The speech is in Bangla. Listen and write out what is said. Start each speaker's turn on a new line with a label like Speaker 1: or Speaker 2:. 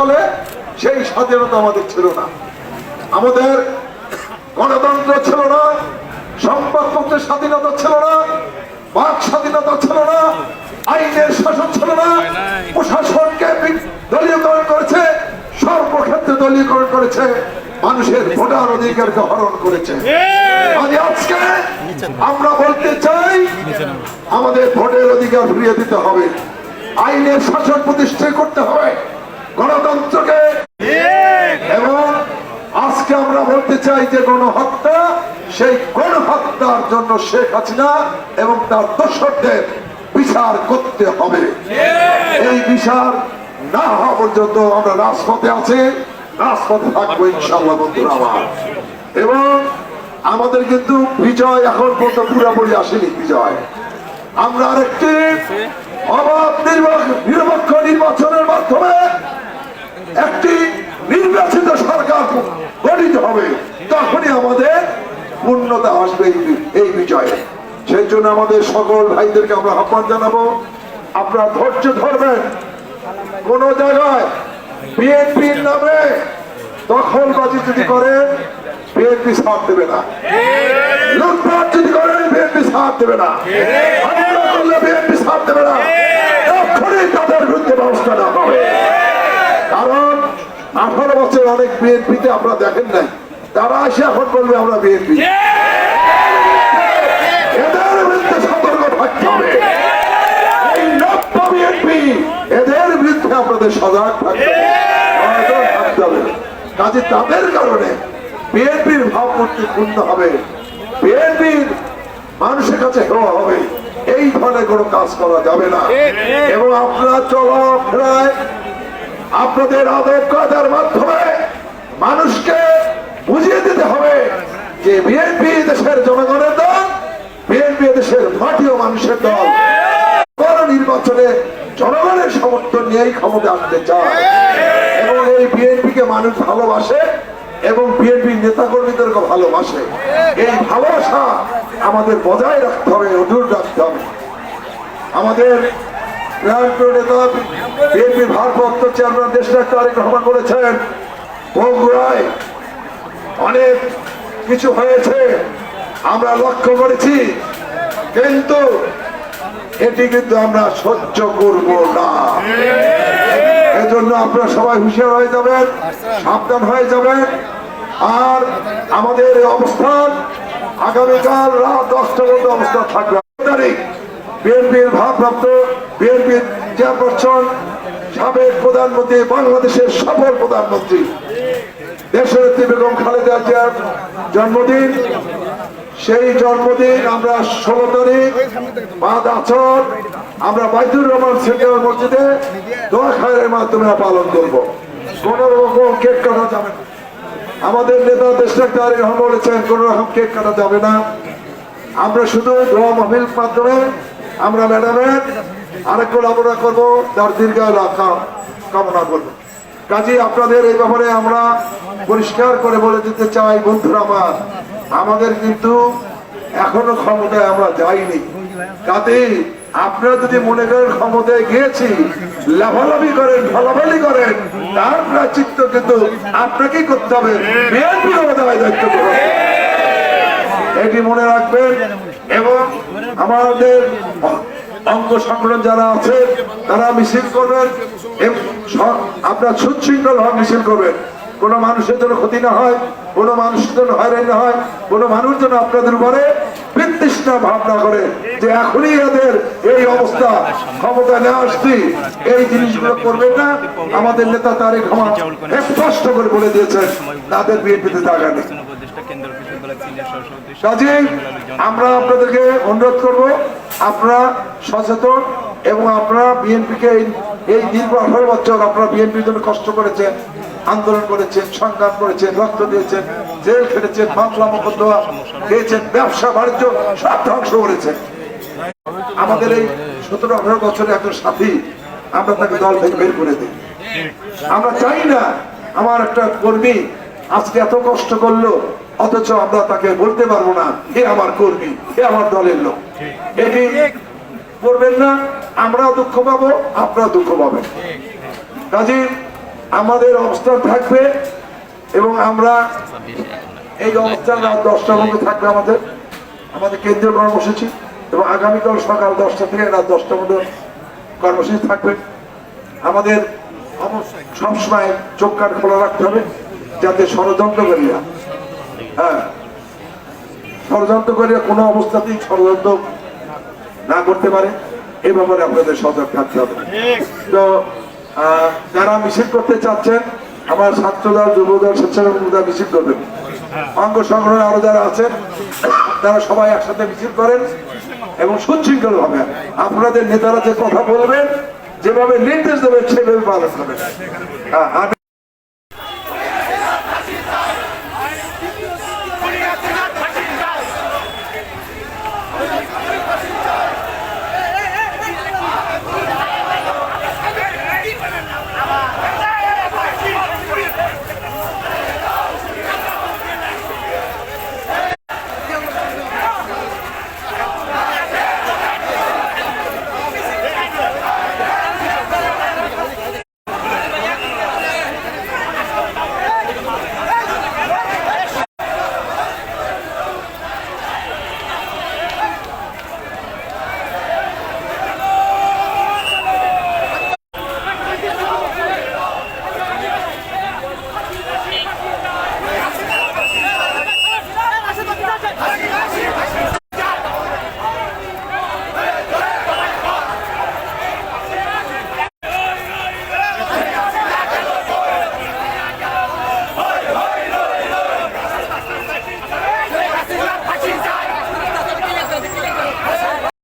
Speaker 1: সালে সেই স্বাধীনতা আমাদের ছিল না। আমাদের গণতন্ত্র ছিল না সংবাদপত্রের স্বাধীনতা ছিল না বাক স্বাধীনতা ছিল না আইনের শাসন ছিল না প্রশাসনকে দলীয়করণ করেছে সর্বক্ষেত্রে দলীয়করণ করেছে মানুষের ভোটার অধিকারকে হরণ করেছে। আজকে আমরা বলতে চাই আমাদের ভোটের অধিকার ফিরিয়ে দিতে হবে আইনের শাসন প্রতিষ্ঠা করতে হবে। গণতন্ত্রকে এবং আজকে আমরা বলতে চাই যে গণহত্যা সেই গণহত্যার জন্য শেখ হাসিনা এবং তার দর্শকদের বিচার করতে হবে। এই বিচার না হওয়া পর্যন্ত আমরা রাজপথে আছি রাজপথে থাকব ইনশাল্লাহ বন্ধুরা আমার। এবং আমাদের কিন্তু বিজয় এখন পর্যন্ত পুরোপুরি আসেনি বিজয়। আমরা আরেকটি অবাধ নিরপেক্ষ নির্বাচনের মাধ্যমে একটি নির্বাচিত সরকার গঠিত হবে। তখনই আমাদের পূর্ণতা আসবে এই বিজয়ে। সেই জন্য আমাদের সকল ভাইদেরকে আমরা আহ্বান জানাব, আপনারা ধৈর্য ধরবেন। কোন জায়গায় বিএনপির নামে দখলবাজি যদি করেন, বিএনপি সাথ দেবে না। লুটপাট যদি করেন সাথ দেবে না। হামলা করলে বিএনপি সাথ দেবে না। তাদের বিরুদ্ধে ব্যবস্থা নেওয়া হবে। কারণ আঠারো বছর অনেক বিএনপিতে আপনারা দেখেন নাই। তারা এসে এখন বলবে আমরা বিএনপি। এদের বিরুদ্ধে সতর্ক থাকতে হবে। এই নব্য বিএনপি এদের বিরুদ্ধে আপনাদের সজাগ থাকতে হবে। থাকতে হবে। কাজে তাদের কারণে বিএনপির ভাবমূর্তি পূর্ণ হবে। বিএনপির মানুষের কাছে হেওয়া হবে, এই ধরনের কোনো কাজ করা যাবে না। এবং আপনারা চলাফেরায় আপনাদের আদব কায়দার মাধ্যমে মানুষকে বুঝিয়ে দিতে হবে যে বিএনপি দেশের জনগণের দল, বিএনপি দেশের মাটি ও মানুষের দল। নির্বাচনে জনগণের সমর্থন নিয়েই ক্ষমতা আনতে চায়। এবং এই বিএনপি কে মানুষ ভালোবাসে এবং বিএনপি নেতা কর্মীদেরকে ভালোবাসে। এই ভালোবাসা আমাদের বজায় রাখতে হবে অটুট রাখতে হবে। আমাদের অনেক কিছু হয়েছে, আমরা লক্ষ্য করেছি, কিন্তু এটি কিন্তু আমরা সহ্য করব না। এজন্য আপনারা সবাই হুঁশিয়ার হয়ে যাবেন, সাবধান হয়ে যাবেন। আর আমাদের অবস্থান আগামীকাল রাত দশটা পর্যন্ত অবস্থান থাকবে। বিএনপির ভারপ্রাপ্ত বিএনপির চেয়ারপারসন, সাবেক প্রধানমন্ত্রী, বাংলাদেশের সফল প্রধানমন্ত্রী। দেশনেত্রী বেগম খালেদা জিয়ার জন্মদিন। সেই জন্মদিন আমরা ষোলো তারিখ বাদ আচর আমরা বাইদুর রহমান সেন্ট্রাল মসজিদে দোয়া খায়ের মাধ্যমে পালন করব। কোন রকম কেক কাটা যাবে না। আমাদের নেতা দেশনাথ তারেক রহমান বলেছেন কোন রকম কেক কাটা যাবে না। আমরা শুধু দোয়া মাহফিল মাধ্যমে আমরা ম্যাডামের আরেক আমরা করব তার দীর্ঘায়ু কামনা করব। কাজে, আপনাদের এই ব্যাপারে আমরা পরিষ্কার করে বলে দিতে চাই, বন্ধুরা আমার। আমাদের কিন্তু এখনও ক্ষমতায় আমরা যাইনি। কাজে আপনারা যদি মনে করেন ক্ষমতায় গিয়েছি লাভালাভি করেন ভালাভালি করেন, তার চিত্ত কিন্তু আপনাকেই করতে হবে। বিএনপি এটি মনে রাখবেন এবং আমাদের অঙ্গ সংগঠন যারা আছে, তারা মিছিল করবেন আপনার সুশৃঙ্খল ভাবে মিছিল করবেন। কোনো মানুষের জন্য ক্ষতি না হয়, কোনো মানুষের জন্য হয়, কোনো মানুষ যেন আপনাদের উপরে বিতৃষ্ণা ভাবনা করে যে এখনই এদের এই অবস্থা ক্ষমতা নেওয়া আসছি এই জিনিসগুলো করবেন না। আমাদের নেতা তারেক রহমান স্পষ্ট করে বলে দিয়েছেন, তাদের বিএনপিতে জায়গা নেই। আমরা আপনাদেরকে অনুরোধ করব, আপনারা সচেতন এবং আপনারা বিএনপিকে এই দীর্ঘ আঠারো বছর আপনারা বিএনপির জন্য কষ্ট করেছেন আন্দোলন করেছেন, সংগ্রাম করেছেন, রক্ত দিয়েছেন, জেল খেটেছেন, মামলা, মোকদ্দমা দিয়েছেন, ব্যবসা, বাণিজ্য, সব ধ্বংস করেছেন। আমাদের এই সতেরো, আঠারো বছরের একজন সাথী আমরা তাকে দল থেকে বের করে দিই। আমরা চাই না আমার একটা কর্মী আজকে এত কষ্ট করল, অথচ আমরা তাকে বলতে পারব না, হে আমার কর্মী, হে আমার দলের লোক। এটি করবেন না, আমরাও দুঃখ পাবো আপনারা দুঃখ পাবেন। কাজে আমাদের অবস্থান থাকবে এবং আমরা এই অবস্থান রাত দশটা মধ্যে থাকবে আমাদের আমাদের কেন্দ্রীয় কর্মসূচি এবং আগামীকাল সকাল দশটা থেকে রাত দশটা মধ্যে কর্মসূচি থাকবে। আমাদের সবসময় চোখ কান খোলা রাখতে হবে যাতে ষড়যন্ত্রকারীরা হ্যাঁ ষড়যন্ত্রকারীরা কোনো অবস্থাতেই ষড়যন্ত্র না করতে পারে। এ ব্যাপারে আপনাদের সজাগ থাকতে হবে। তো যারা মিছিল করতে চাচ্ছেন আমার ছাত্রদল যুবদল স্বেচ্ছাসেবক দল মিছিল করবেন। অঙ্গ সংগ্রহে আরও যারা আছেন তারা সবাই একসাথে মিছিল করেন এবং সুশৃঙ্খল হবে আপনাদের নেতারা যে কথা বলবেন যেভাবে নির্দেশ দেবেন সেভাবে পালন করবেন। হ্যাঁ,